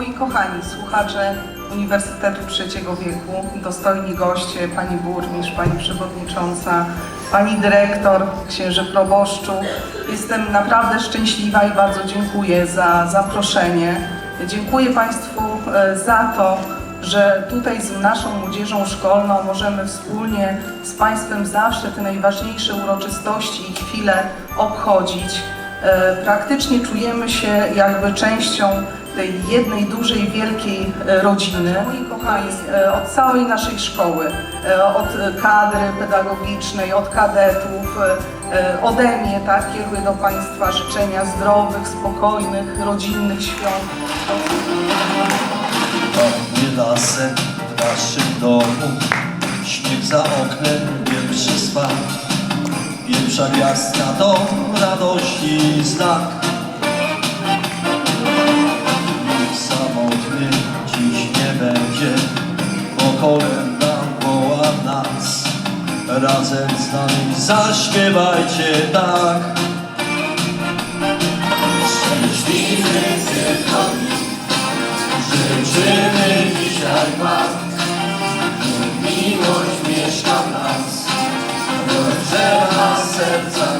Moi kochani słuchacze Uniwersytetu Trzeciego Wieku, dostojni goście, pani burmistrz, pani przewodnicząca, pani dyrektor, księży proboszczu. Jestem naprawdę szczęśliwa i bardzo dziękuję za zaproszenie. Dziękuję Państwu e, za to, że tutaj z naszą młodzieżą szkolną możemy wspólnie z Państwem zawsze te najważniejsze uroczystości i chwile obchodzić. E, Praktycznie czujemy się jakby częścią tej jednej dużej, wielkiej e, rodziny. Moi kochani, e, od całej naszej szkoły, od kadry pedagogicznej, od kadetów, ode mnie, tak, kieruję do Państwa życzenia zdrowych, spokojnych, rodzinnych świąt. Pachnie lasem w naszym domu Śnieg za oknem pierwszy smak Pierwsza gwiazdka to radości znak. Samotny dziś nie będzie Bo kolenda woła nas. Razem z nami zaśpiewajcie tak That's